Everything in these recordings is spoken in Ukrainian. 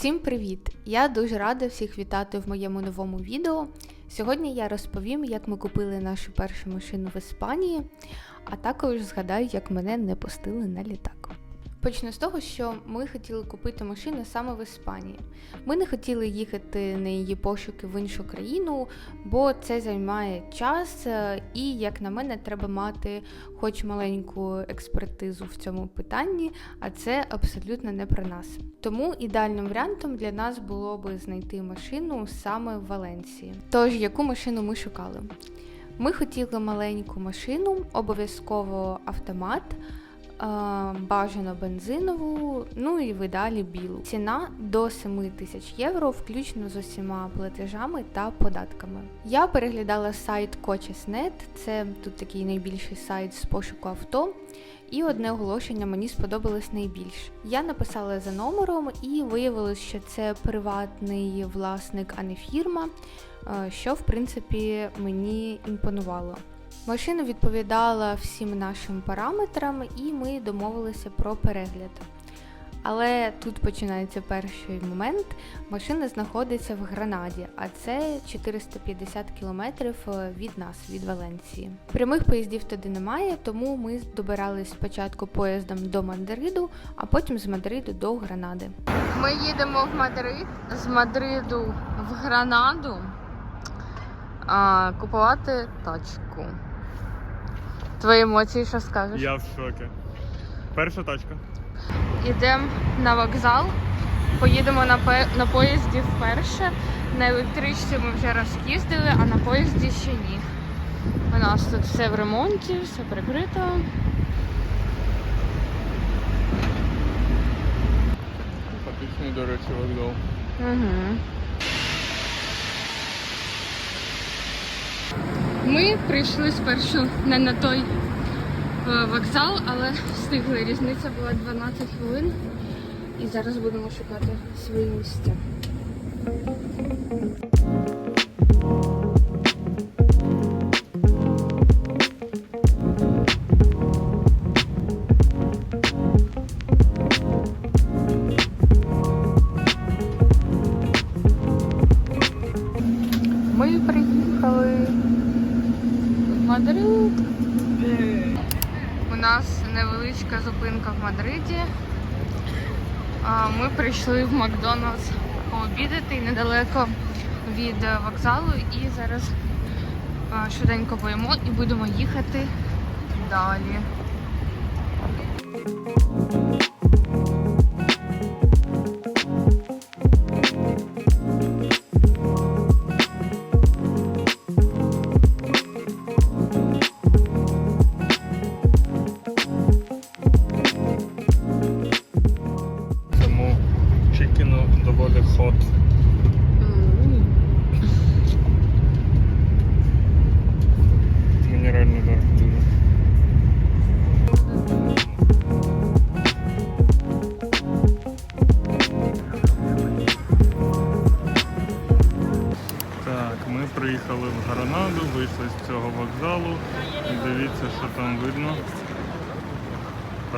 Всім привіт! Я дуже рада всіх вітати в моєму новому відео. Сьогодні я розповім, як ми купили нашу першу машину в Іспанії, а також згадаю, як мене не пустили на літак. Почну з того, що ми хотіли купити машину саме в Іспанії. Ми не хотіли їхати на її пошуки в іншу країну, бо це займає час, е, і, як на мене, треба мати хоч маленьку експертизу в цьому питанні, а це абсолютно не про нас. Тому ідеальним варіантом для нас було би знайти машину саме в Валенції. Тож, яку машину ми шукали? Ми хотіли маленьку машину, обов'язково автомат. Бажано бензинову, ну і в ідеалі білу. Ціна до 7 тисяч євро, включно з усіма платежами та податками. Я переглядала сайт Coches.net, це тут такий найбільший сайт з пошуку авто. І одне оголошення мені сподобалось найбільше. Я написала за номером і виявилось, що це приватний власник, а не фірма, що в принципі мені імпонувало. Машина відповідала всім нашим параметрам, і ми домовилися про перегляд. Але тут починається перший момент. Машина знаходиться в Гранаді, а це 450 кілометрів е, від нас, від Валенції. Прямих поїздів туди немає, тому ми добирались спочатку поїздом до Мадриду, а потім з Мадриду до Гранади. Ми їдемо в Мадрид, з Мадриду в Гранаду а, купувати тачку. Твої емоції, що скажеш? Я в шокі. Перша тачка. Йдемо на вокзал, поїдемо на, пе- на поїзді вперше. На електричці ми вже раз їздили, а на поїзді ще ні. У нас тут все в ремонті, все прикрито. Фактичний, до речі, вокзал. Угу. Ми прийшли спершу не на той е, вокзал, але встигли. Різниця була 12 хвилин. І зараз будемо шукати свої місця. Прийшли в Макдональдс пообідати недалеко від е, вокзалу і зараз а, швиденько поїмо і будемо їхати далі.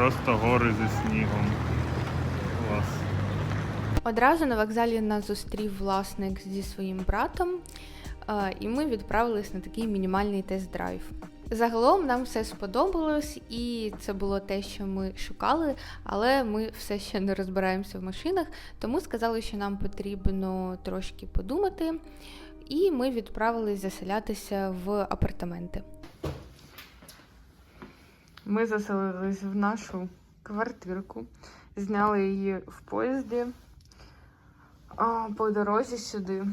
Просто гори зі снігом. Клас. Одразу на вокзалі нас зустрів власник зі своїм братом, е, і ми відправились на такий мінімальний тест-драйв. Загалом нам все сподобалось, і це було те, що ми шукали, але ми все ще не розбираємося в машинах, тому сказали, що нам потрібно трошки подумати, і ми відправились заселятися в апартаменти. Ми заселились в нашу квартирку, зняли її в поїзді а, по дорозі сюди.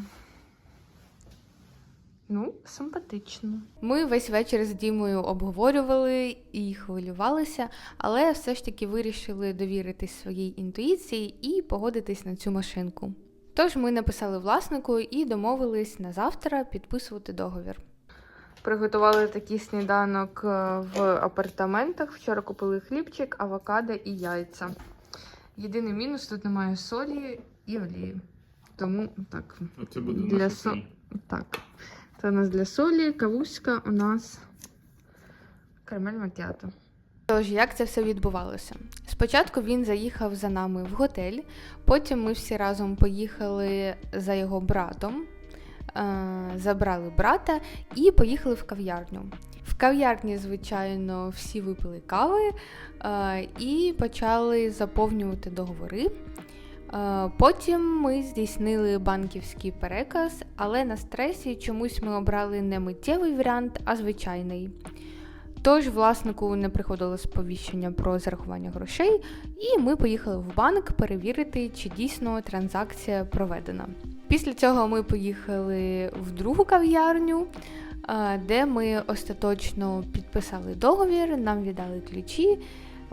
Ну, симпатично. Ми весь вечір з Дімою обговорювали і хвилювалися, але все ж таки вирішили довіритись своїй інтуїції і погодитись на цю машинку. Тож ми написали власнику і домовились на завтра підписувати договір. Приготували такий сніданок е, в апартаментах. Вчора купили хлібчик, авокадо і яйця. Єдиний мінус тут немає солі і олії. Тому так. Це буде Для со- Так. Це у нас для солі, кавуська, у нас карамель макіато. Тож, як це все відбувалося? Спочатку він заїхав за нами в готель, потім ми всі разом поїхали за його братом, забрали брата і поїхали в кав'ярню. В кав'ярні, звичайно, всі випили кави е, і почали заповнювати договори. Е, Потім ми здійснили банківський переказ, але на стресі чомусь ми обрали не миттєвий варіант, а звичайний. Тож власнику не приходило сповіщення про зарахування грошей, і ми поїхали в банк перевірити, чи дійсно транзакція проведена. Після цього ми поїхали в другу кав'ярню, е, де ми остаточно підписали договір, нам віддали ключі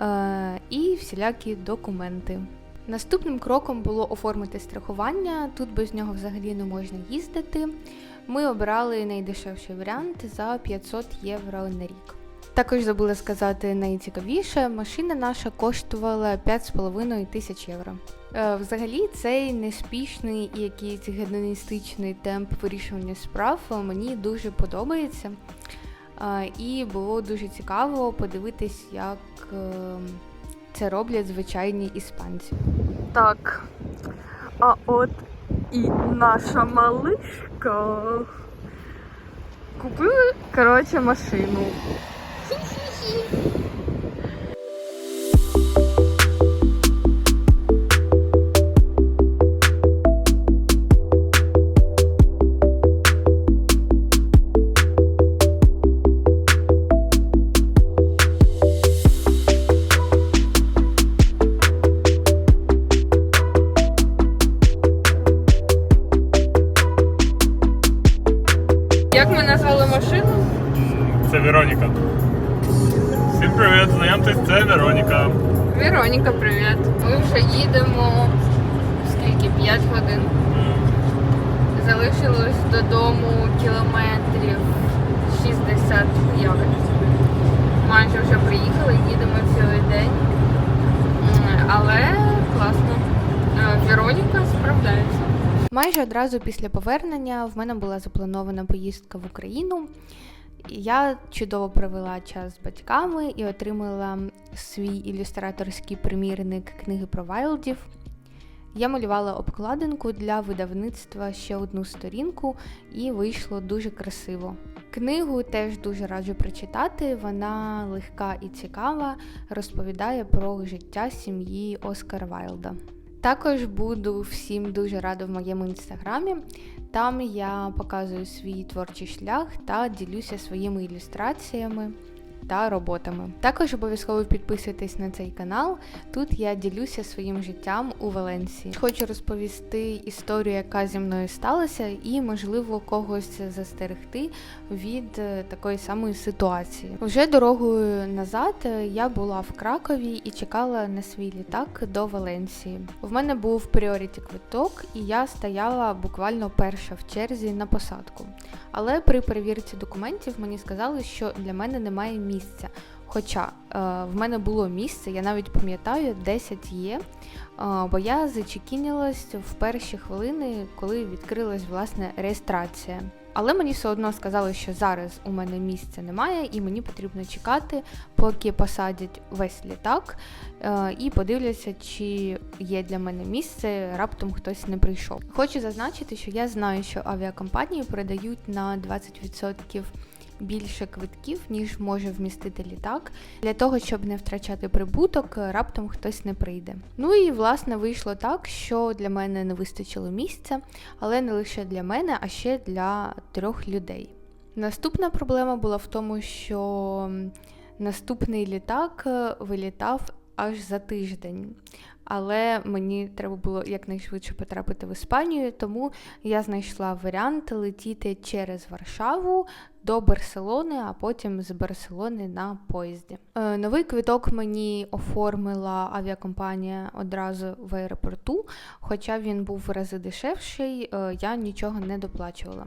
е, і всілякі документи. Наступним кроком було оформити страхування. Тут без нього взагалі не можна їздити. Ми обрали найдешевший варіант за 500 євро на рік. Також забула сказати найцікавіше, машина наша коштувала 5,5 тисяч євро. Е, Взагалі, цей неспішний і якийсь гедоністичний темп вирішування справ мені дуже подобається. Е, І було дуже цікаво подивитись, як е, це роблять звичайні іспанці. Так. А от і наша малишка. Купили, коротше, машину. Як ми назвали машину? Це Вероніка. Всім привіт, знайомтесь, це Вероніка. Вероніка, привіт. Ми вже їдемо скільки? 5 годин. Залишилось додому кілометрів 65. Майже вже приїхали, їдемо цілий день. Але класно. Е, Вероніка справляється. Майже одразу після повернення в мене була запланована поїздка в Україну. Я чудово провела час з батьками і отримала свій ілюстраторський примірник книги про Вайлдів. Я малювала обкладинку для видавництва ще одну сторінку, і вийшло дуже красиво. Книгу теж дуже раджу прочитати. Вона легка і цікава, розповідає про життя сім'ї Оскара Вайлда. Також буду всім дуже рада в моєму інстаграмі. Там я показую свій творчий шлях та ділюся своїми ілюстраціями та роботами. Також обов'язково підписуйтесь на цей канал. Тут я ділюся своїм життям у Валенсії. Хочу розповісти історію, яка зі мною сталася, і можливо когось застерегти від е, такої самої ситуації. Вже дорогою назад е, я була в Кракові і чекала на свій літак до Валенсії. В мене був пріоріті квиток, і я стояла буквально перша в черзі на посадку. Але при перевірці документів мені сказали, що для мене немає місця. Хоча е, в мене було місце, я навіть пам'ятаю, 10 є, е, бо я зачекінилась в перші хвилини, коли відкрилась власне реєстрація. Але мені все одно сказали, що зараз у мене місця немає, і мені потрібно чекати, поки посадять весь літак е, і подивляться, чи є для мене місце, раптом хтось не прийшов. Хочу зазначити, що я знаю, що авіакомпанії продають на 20% більше квитків, ніж може вмістити літак, для того, щоб не втрачати прибуток, раптом хтось не прийде. Ну і власне вийшло так, що для мене не вистачило місця, але не лише для мене, а ще для трьох людей. Наступна проблема була в тому, що наступний літак е, вилітав аж за тиждень. Але мені треба було якнайшвидше потрапити в Іспанію, тому я знайшла варіант летіти через Варшаву до Барселони, а потім з Барселони на поїзді. Е, новий квиток мені оформила авіакомпанія одразу в аеропорту, хоча він був в рази дешевший, е, я нічого не доплачувала.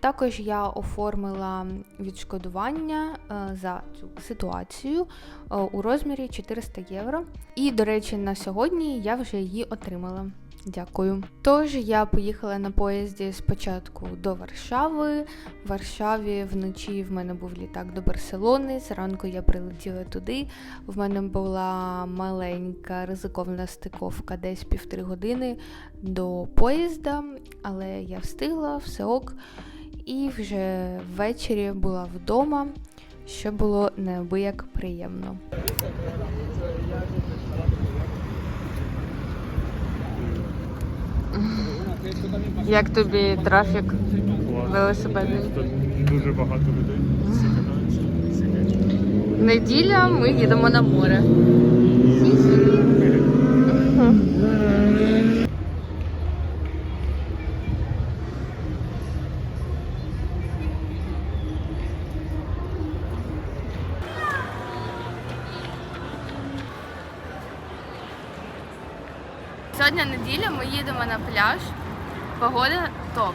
Також я оформила відшкодування е, за цю ситуацію е, у розмірі 400 євро. І, до речі, на сьогодні я вже її отримала. Дякую. Тож я поїхала на поїзді спочатку до Варшави. В Варшаві вночі в мене був літак до Барселони. Зранку я прилетіла туди. В мене була маленька ризиковна стиковка, десь півтори години до поїзда, але я встигла, все ок. І вже ввечері була вдома, що було неабияк приємно. Як тобі трафік Клас. велосипедний? Дуже багато людей. Неділя ми їдемо на море. Їдемо на пляж. Погода топ.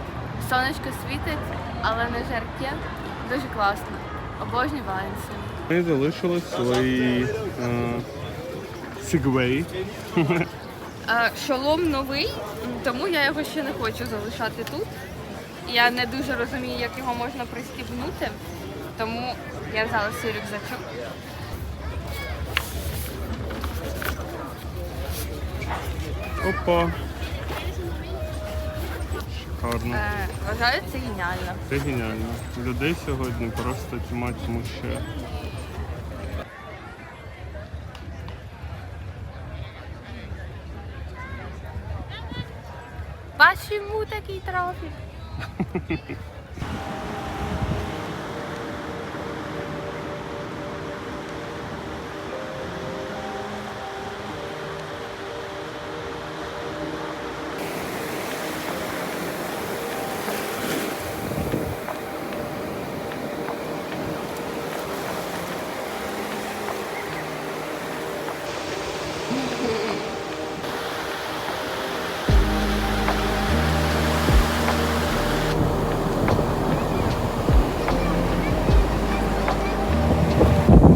Сонечко світить, але не жарке. Дуже класно. Обожнюю Валенсію. Ми залишили свої Е, Шолом новий, тому я його ще не хочу залишати тут. Я не дуже розумію, як його можна пристібнути, тому я взяла свій рюкзачок. Опа. Шикарно. Е, Вважаю це геніально. Це геніально. Людей сьогодні просто тьма тому ще. Бачимо такий трафік?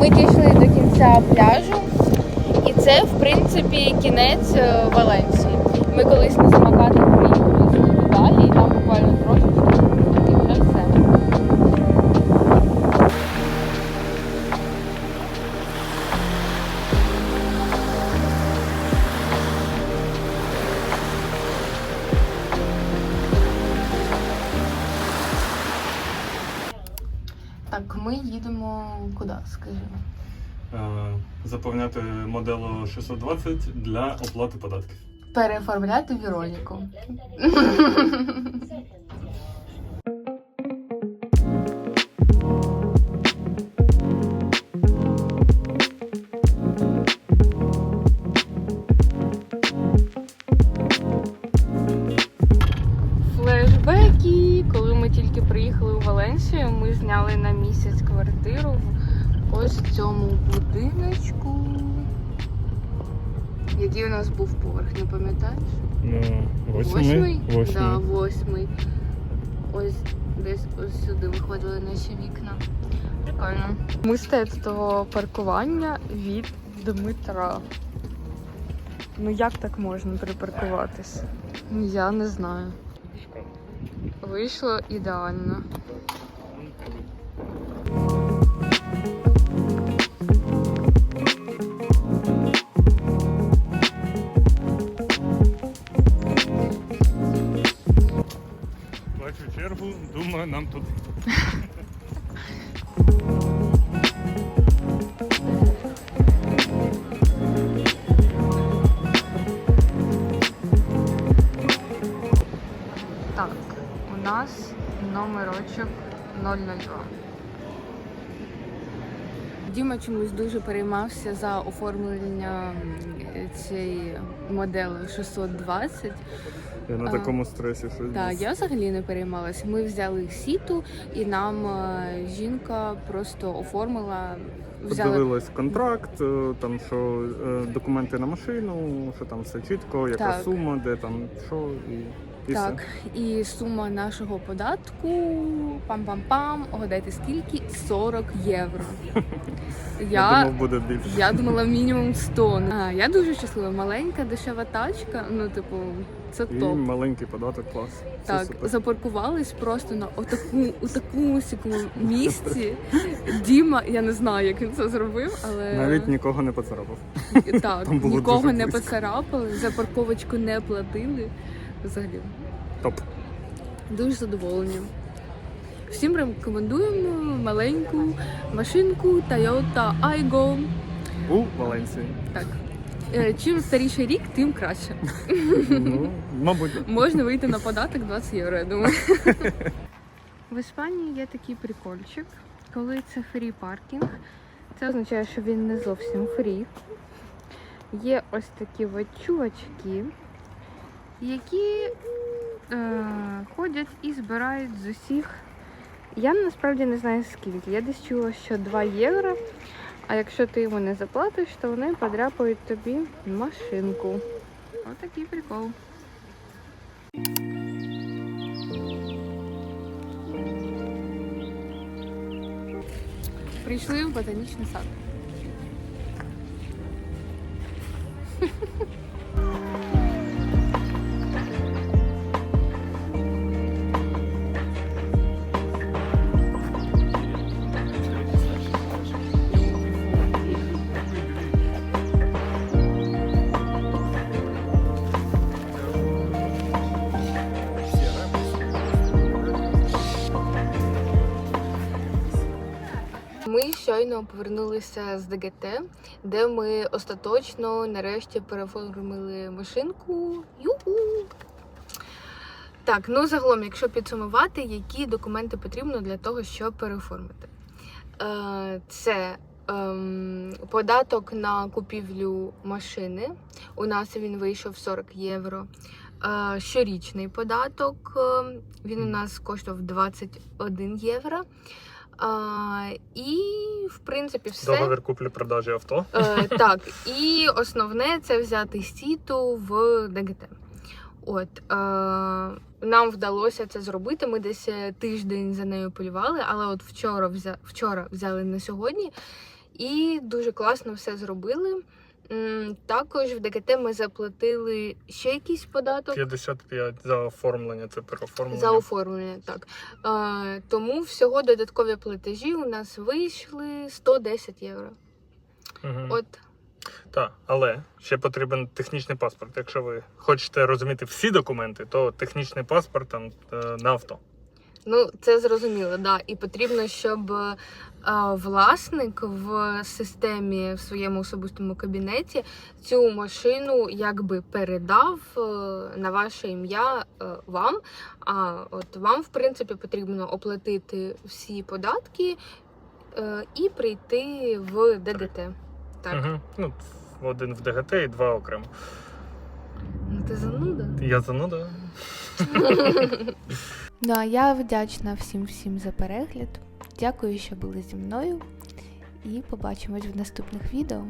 Ми дійшли до кінця пляжу, і це, в принципі, кінець е, Валенсії. Ми колись на самокатах заповняти моделу 620 для оплати податків. Переоформляти Віроніку. Восьмий? Восьмий. Да, восьмий. Ось десь ось сюди виходили наші вікна. Прикольно. Мистецтво паркування від Дмитра. Ну як так можна припаркуватись? Я не знаю. Вийшло ідеально. Так, у нас номерочок 002. Діма чомусь дуже переймався за оформлення м, цієї моделі 620. Я на А. такому стресі щось. Так, я взагалі не переймалась. Ми взяли сіту, і нам е, жінка просто оформила. Взяли Подивилась контракт, е, там що е, документи на машину, що там все чітко, яка Так. сума, де там що і І так, все. і сума нашого податку пам-пам-пам, угадайте скільки? 40 євро. Я Я, думав, буде більше. я думала мінімум 100. А, я дуже щаслива. Маленька дешева тачка. Ну, типу, це І топ. маленький податок, клас. Все Так, супер. запаркувались просто на отаку, у такому сікому місці. Діма, я не знаю, як він це зробив, але Навіть нікого не поцарапав. так, нікого не поцарапали, за парковочку не платили. Взагалі, Топ. дуже задоволені. Всім рекомендуємо маленьку машинку Toyota Aygo. У Валенції. Так. Е, Чим старіший рік, тим краще. Ну, мабуть. Можна вийти на податок 20 євро, я думаю. В Іспанії є такий прикольчик, коли це фрі паркінг. Це означає, що він не зовсім фрі. Є ось такі чувачки, які е, ходять і збирають з усіх. Я насправді не знаю скільки. Я десь чула, що 2 євро. А якщо ти йому не заплатиш, то вони подряпають тобі машинку. Отакий прикол. Прийшли в ботанічний сад. Щойно повернулися з ДГТ, де ми остаточно нарешті переоформили машинку. Юху! Так, ну загалом, якщо підсумувати, які документи потрібно для того, щоб переоформити. Е, це ем, податок на купівлю машини. У нас він вийшов 40 євро. Е, щорічний податок. е, Він у нас коштував 21 євро. А, і, в принципі, все. Договір куплі-продажі авто. Е, так, і основне це взяти сіту в ДГТ. От е, нам вдалося це зробити. Ми десь е, тиждень за нею полювали, але от вчора взя, вчора взяли на сьогодні, і дуже класно все зробили. Також в ДГТ ми заплатили ще якийсь податок. 55 за оформлення, це переоформлення. За оформлення, так. Е, тому всього додаткові платежі у нас вийшли 110 євро. Мгм. От Так, але ще потрібен технічний паспорт. Якщо ви хочете розуміти всі документи, то технічний паспорт там е, на авто. Ну, це зрозуміло, да. І потрібно, щоб е, власник в системі в своєму особистому кабінеті цю машину якби передав е, на ваше ім'я е, вам. А от вам, в принципі, потрібно оплатити всі податки е, і прийти в ДДТ. Так, Угу. Ну, один в ДГТ і два окремо. ну ти зануда. Я зануда. Да, я вдячна всім всім за перегляд. Дякую, що були зі мною. І побачимось в наступних відео.